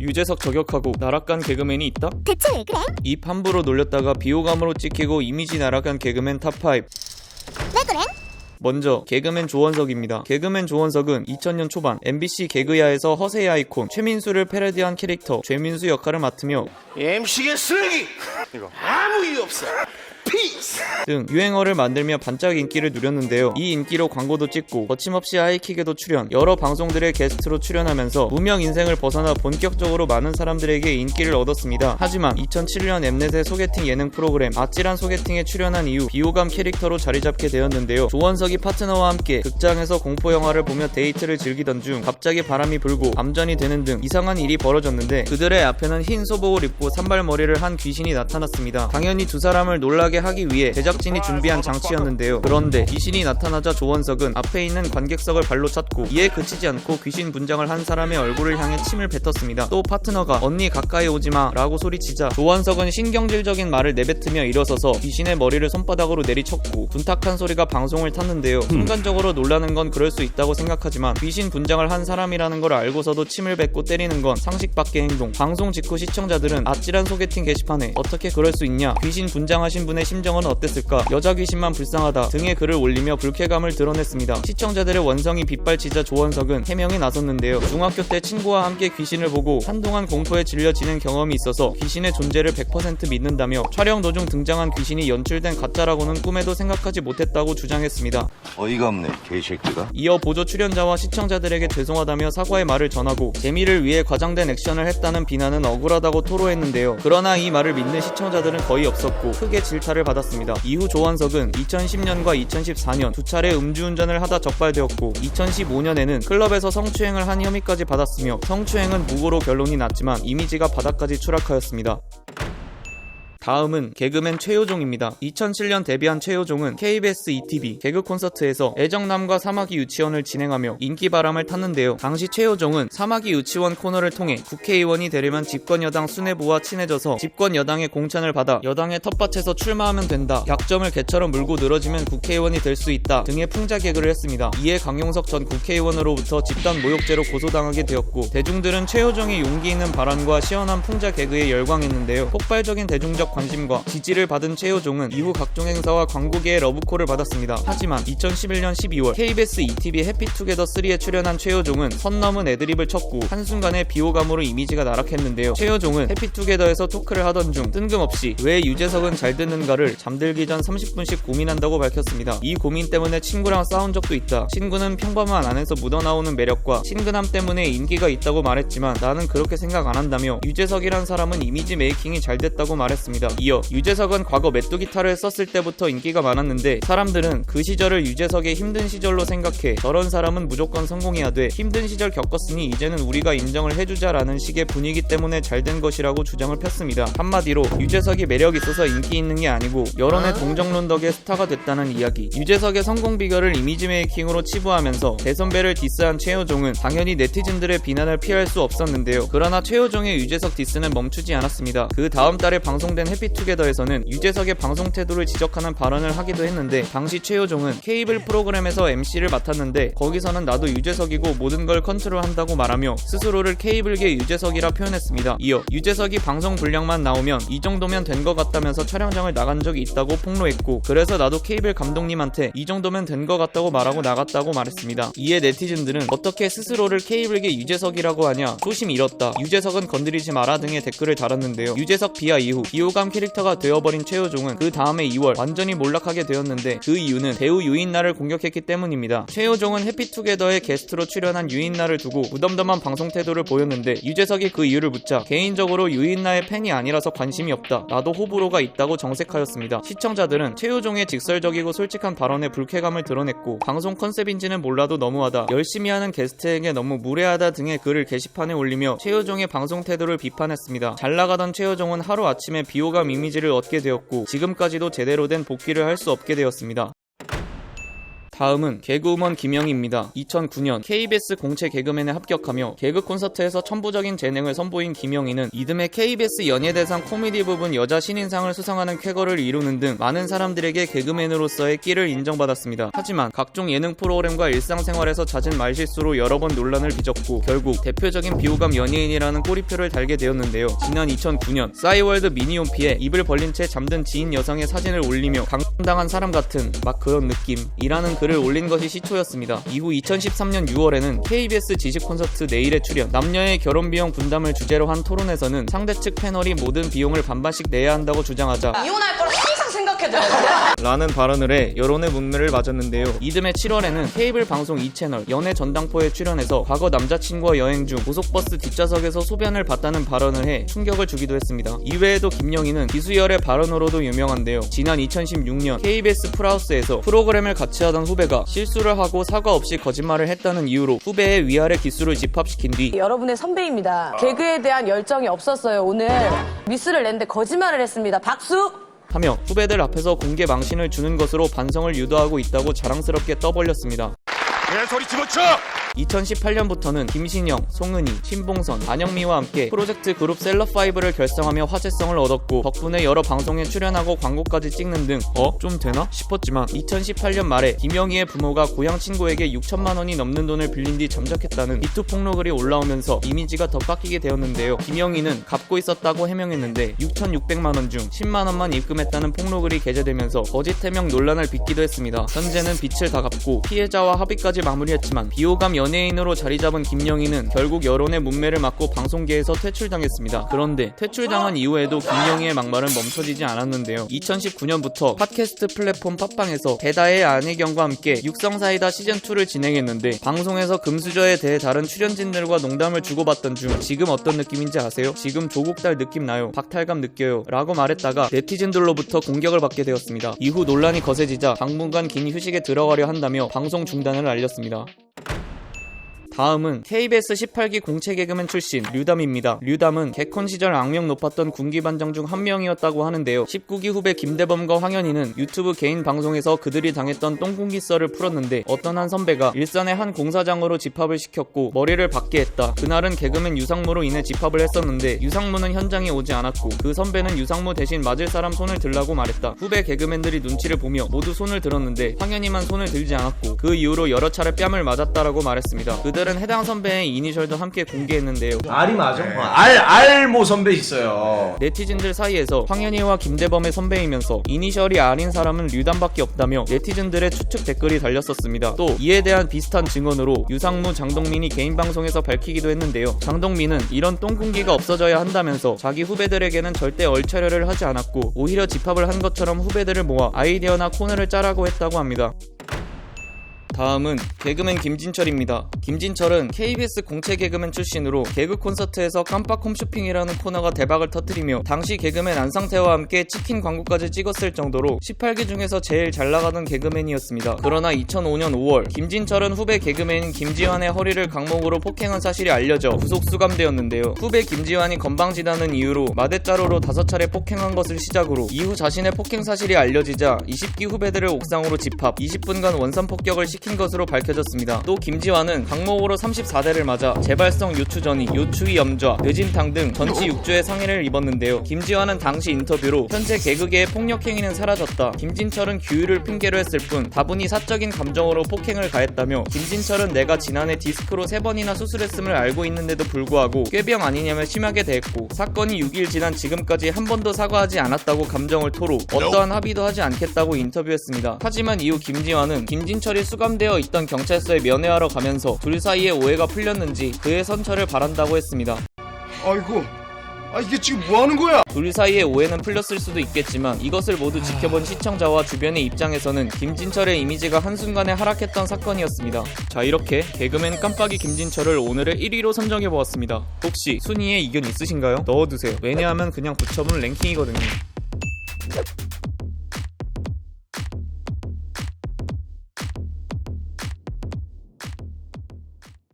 유재석 저격하고 나락간 개그맨이 있다? 대체 왜 그래? 입 함부로 놀렸다가 비호감으로 찍히고 이미지 나락간 개그맨 탑5 왜 그래? 먼저 개그맨 조원석입니다. 개그맨 조원석은 2000년 초반 MBC 개그야에서 허세의 아이콘 최민수를 패러디한 캐릭터 최민수 역할을 맡으며 MC계 쓰레기 아무 이유 없어 피스 등 유행어를 만들며 반짝 인기를 누렸는데요. 이 인기로 광고도 찍고 거침없이 하이킥에도 출연, 여러 방송들의 게스트로 출연하면서 무명 인생을 벗어나 본격적으로 많은 사람들에게 인기를 얻었습니다. 하지만 2007년 엠넷의 소개팅 예능 프로그램 아찔한 소개팅에 출연한 이후 비호감 캐릭터로 자리 잡게 되었는데요. 조원석이 파트너와 함께 극장에서 공포 영화를 보며 데이트를 즐기던 중 갑자기 바람이 불고 감전이 되는 등 이상한 일이 벌어졌는데 그들의 앞에는 흰 소복을 입고 산발머리를 한 귀신이 나타났습니다. 당연히 두 사람을 놀라게 하기 위해 제작진이 준비한 장치였는데요. 그런데 귀신이 나타나자 조원석은 앞에 있는 관객석을 발로 찼고 이에 그치지 않고 귀신 분장을 한 사람의 얼굴을 향해 침을 뱉었습니다. 또 파트너가 언니 가까이 오지마 라고 소리치자 조원석은 신경질적인 말을 내뱉으며 일어서서 귀신의 머리를 손바닥으로 내리쳤고 둔탁한 소리가 방송을 탔는데요. 순간적으로 놀라는 건 그럴 수 있다고 생각하지만 귀신 분장을 한 사람이라는 걸 알고서도 침을 뱉고 때리는 건 상식 밖의 행동. 방송 직후 시청자들은 아찔한 소개팅 게시판에 어떻게 그럴 수 있냐 귀신 분장하신 분의 심정은 어땠을까 여자 귀신만 불쌍하다 등의 글을 올리며 불쾌감을 드러냈습니다. 시청자들의 원성이 빗발치자 조원석은 해명에 나섰는데요. 중학교 때 친구와 함께 귀신을 보고 한동안 공포에 질려 지낸 경험이 있어서 귀신의 존재를 100% 믿는다며 촬영 도중 등장한 귀신이 연출된 가짜라고는 꿈에도 생각하지 못했다고 주장했습니다. 어이가 없네 개새끼가 이어 보조 출연자와 시청자들에게 죄송하다며 사과의 말을 전하고 재미를 위해 과장된 액션을 했다는 비난은 억울하다고 토로했는데요. 그러나 이 말을 믿는 시청자들은 거의 없었고 크게 질타를 받았습니다. 이후 조원석은 2010년과 2014년 두 차례 음주운전을 하다 적발되었고 2015년에는 클럽에서 성추행을 한 혐의까지 받았으며 성추행은 무고로 결론이 났지만 이미지가 바닥까지 추락하였습니다. 다음은 개그맨 최효종입니다. 2007년 데뷔한 최효종은 KBS ETV 개그 콘서트에서 애정남과 사마귀 유치원을 진행하며 인기 바람을 탔는데요. 당시 최효종은 사마귀 유치원 코너를 통해 국회의원이 되려면 집권 여당 수뇌부와 친해져서 집권 여당의 공천을 받아 여당의 텃밭에서 출마하면 된다. 약점을 개처럼 물고 늘어지면 국회의원이 될 수 있다. 등의 풍자 개그를 했습니다. 이에 강용석 전 국회의원으로부터 집단 모욕죄로 고소당하게 되었고 대중들은 최효종의 용기 있는 발언과 시원한 풍자 개그에 열광했는데요. 폭발적인 대중적 관심과 지지를 받은 최효종은 이후 각종 행사와 광고계의 러브콜을 받았습니다. 하지만 2011년 12월 KBS ETV 해피투게더 3에 출연한 최효종은 선 넘은 애드립을 쳤고 한순간에 비호감으로 이미지가 나락했는데요. 최효종은 해피투게더에서 토크를 하던 중 뜬금없이 왜 유재석은 잘 듣는가를 잠들기 전 30분씩 고민한다고 밝혔습니다. 이 고민 때문에 친구랑 싸운 적도 있다. 친구는 평범한 안에서 묻어나오는 매력과 친근함 때문에 인기가 있다고 말했지만 나는 그렇게 생각 안 한다며 유재석이란 사람은 이미지 메이킹이 잘 됐다고 말했습니다. 이어 유재석은 과거 메뚜 기타를 썼을 때부터 인기가 많았는데 사람들은 그 시절을 유재석의 힘든 시절로 생각해 저런 사람은 무조건 성공해야 돼 힘든 시절 겪었으니 이제는 우리가 인정을 해주자라는 식의 분위기 때문에 잘 된 것이라고 주장을 폈습니다. 한마디로 유재석이 매력 있어서 인기 있는 게 아니고 여론의 동정론 덕에 스타가 됐다는 이야기. 유재석의 성공 비결을 이미지 메이킹으로 치부하면서 대선배를 디스한 최효종은 당연히 네티즌들의 비난을 피할 수 없었는데요. 그러나 최효종의 유재석 디스는 멈추지 않았습니다. 그 다음 달에 방송된 해피투게더에서는 유재석의 방송 태도를 지적하는 발언을 하기도 했는데 당시 최효종은 케이블 프로그램에서 MC를 맡았는데 거기서는 나도 유재석이고 모든 걸 컨트롤한다고 말하며 스스로를 케이블계 유재석이라 표현했습니다. 이어 유재석이 방송 분량만 나오면 이 정도면 된 것 같다면서 촬영장을 나간 적이 있다고 폭로했고 그래서 나도 케이블 감독님한테 이 정도면 된 것 같다고 말하고 나갔다고 말했습니다. 이에 네티즌들은 어떻게 스스로를 케이블계 유재석이라고 하냐 조심 잃었다 유재석은 건드리지 마라 등의 댓글을 달았는데요. 유재석 비하 이후 비호 감 캐릭터가 되어버린 최효종은 그 다음해 2월 완전히 몰락하게 되었는데 그 이유는 배우 유인나를 공격했기 때문입니다. 최효종은 해피투게더의 게스트로 출연한 유인나를 두고 무덤덤한 방송 태도를 보였는데 유재석이 그 이유를 묻자 개인적으로 유인나의 팬이 아니라서 관심이 없다. 나도 호불호가 있다고 정색하였습니다. 시청자들은 최효종의 직설적이고 솔직한 발언에 불쾌감을 드러냈고 방송 컨셉인지는 몰라도 너무하다. 열심히 하는 게스트에게 너무 무례하다 등의 글을 게시판에 올리며 최효종의 방송 태도를 비판했습니다. 잘 나가던 최효종은 하루 아침에 비 호감 이미지를 얻게 되었고 지금까지도 제대로 된 복귀를 할 수 없게 되었습니다. 다음은 개그우먼 김영희입니다. 2009년 KBS 공채 개그맨에 합격하며 개그 콘서트에서 천부적인 재능을 선보인 김영희는 이듬해 KBS 연예대상 코미디 부분 여자 신인상을 수상하는 쾌거를 이루는 등 많은 사람들에게 개그맨으로서의 끼를 인정받았습니다. 하지만 각종 예능 프로그램과 일상생활에서 잦은 말실수로 여러 번 논란을 빚었고 결국 대표적인 비호감 연예인이라는 꼬리표를 달게 되었는데요. 지난 2009년 싸이월드 미니홈피에 입을 벌린 채 잠든 지인 여성의 사진을 올리며 강당한 사람 같은 막 그런 느낌이라는 글을 올린 것이 시초였습니다. 이후 2013년 6월에는 KBS 지식 콘서트 내일에 출연 남녀의 결혼 비용 분담을 주제로 한 토론에서는 상대 측 패널이 모든 비용을 반반씩 내야 한다고 주장하자 이혼할 걸항 상 생각해줘요. 라는 발언을 해 여론의 문매를 맞았는데요. 이듬해 7월에는 케이블 방송 2채널 연애 전당포에 출연해서 과거 남자친구와 여행 중 고속버스 뒷좌석에서 소변을 봤다는 발언을 해 충격을 주기도 했습니다. 이외에도 김영희는 기수열의 발언으로도 유명한데요. 지난 2016년 KBS 프라우스에서 프로그램을 같이 하던 후배가 실수를 하고 사과 없이 거짓말을 했다는 이유로 후배의 위아래 기수를 집합시킨 뒤 여러분의 선배입니다. 개그에 대한 열정이 없었어요. 오늘 미스를 냈는데 거짓말을 했습니다. 박수! 하며 후배들 앞에서 공개 망신을 주는 것으로 반성을 유도하고 있다고 자랑스럽게 떠벌렸습니다. 개소리 집어쳐 2018년부터는 김신영, 송은이, 신봉선, 안영미와 함께 프로젝트 그룹 셀럽5를 결성하며 화제성을 얻었고 덕분에 여러 방송에 출연하고 광고까지 찍는 등 어? 좀 되나? 싶었지만 2018년 말에 김영희의 부모가 고향 친구에게 6천만 원이 넘는 돈을 빌린 뒤 잠적했다는 미투 폭로글이 올라오면서 이미지가 더 깎이게 되었는데요. 김영희는 갚고 있었다고 해명했는데 6,600만 원 중 10만 원만 입금했다는 폭로글이 게재되면서 거짓 해명 논란을 빚기도 했습니다. 현재는 빚을 다 갚고 피해자와 합의까지 마무리했지만 비호감 연예인으로 자리 잡은 김영희는 결국 여론의 문매를 맞고 방송계에서 퇴출당했습니다. 그런데 퇴출당한 이후에도 김영희의 막말은 멈춰지지 않았는데요. 2019년부터 팟캐스트 플랫폼 팟빵에서 배다의 안희경과 함께 육성사이다 시즌2를 진행했는데 방송에서 금수저에 대해 다른 출연진들과 농담을 주고받던 중 지금 어떤 느낌인지 아세요? 지금 조국달 느낌 나요. 박탈감 느껴요. 라고 말했다가 네티즌들로부터 공격을 받게 되었습니다. 이후 논란이 거세지자 당분간 긴 휴식에 들어가려 한다며 방송 중단을 알렸습니다. 다음은 KBS 18기 공채 개그맨 출신 류담입니다. 류담은 개콘 시절 악명 높았던 군기 반장 중 한 명이었다고 하는데요. 19기 후배 김대범과 황현희는 유튜브 개인 방송에서 그들이 당했던 똥군기 썰을 풀었는데 어떤 한 선배가 일산의 한 공사장으로 집합을 시켰고 머리를 박게 했다. 그날은 개그맨 유상무로 인해 집합을 했었는데 유상무는 현장에 오지 않았고 그 선배는 유상무 대신 맞을 사람 손을 들라고 말했다. 후배 개그맨들이 눈치를 보며 모두 손을 들었는데 황현희만 손을 들지 않았고 그 이후로 여러 차례 뺨을 맞았다라고 말했습니다. 그들은 해당 선배의 이니셜도 함께 공개했는데요. 알이 맞아. 어, 알, 알모 선배 있어요. 네티즌들 사이에서 황현희와 김대범의 선배이면서 이니셜이 R인 사람은 류담밖에 없다며 네티즌들의 추측 댓글이 달렸었습니다. 또 이에 대한 비슷한 증언으로 유상무, 장동민이 개인 방송에서 밝히기도 했는데요. 장동민은 이런 똥군기가 없어져야 한다면서 자기 후배들에게는 절대 얼차려를 하지 않았고 오히려 집합을 한 것처럼 후배들을 모아 아이디어나 코너를 짜라고 했다고 합니다. 다음은 개그맨 김진철입니다. 김진철은 KBS 공채 개그맨 출신으로 개그 콘서트에서 깜빡 홈쇼핑이라는 코너가 대박을 터뜨리며 당시 개그맨 안상태와 함께 치킨 광고까지 찍었을 정도로 18기 중에서 제일 잘 나가던 개그맨이었습니다. 그러나 2005년 5월 김진철은 후배 개그맨 김지환의 허리를 강목으로 폭행한 사실이 알려져 구속 수감되었는데요. 후배 김지환이 건방지다는 이유로 마대자루로 다섯 차례 폭행한 것을 시작으로 이후 자신의 폭행 사실이 알려지자 20기 후배들을 옥상으로 집합 20분간 원산 폭격을 시킨 것으로 밝혀졌습니다. 또 김지환은 강목으로 34대를 맞아 재발성 요추 전이, 요추위 염좌, 뇌진탕 등 전치 6주의 상해를 입었는데요. 김지환은 당시 인터뷰로 현재 개그계의 폭력 행위는 사라졌다. 김진철은 규율을 핑계로 했을 뿐 다분히 사적인 감정으로 폭행을 가했다며 김진철은 내가 지난해 디스크로 3번이나 수술했음을 알고 있는데도 불구하고 꾀병 아니냐며 심하게 대했고 사건이 6일 지난 지금까지 한 번도 사과하지 않았다고 감정을 토로 어떠한 합의도 하지 않겠다고 인터뷰했습니다. 하지만 이후 김지환은 김진철이 수감되어 있던 경찰서에 면회하러 가면서 둘 사이의 오해가 풀렸는지 그의 선처를 바란다고 했습니다. 아이고 아 이게 지금 뭐 하는 거야 둘 사이의 오해는 풀렸을 수도 있겠지만 이것을 모두 지켜본 시청자와 주변의 입장에서는 김진철의 이미지가 한순간에 하락했던 사건이었습니다. 자 이렇게 개그맨 깜빡이 김진철을 오늘의 1위로 선정해 보았습니다. 혹시 순위에 이견 있으신가요? 넣어두세요. 왜냐하면 그냥 붙여본 랭킹이거든요.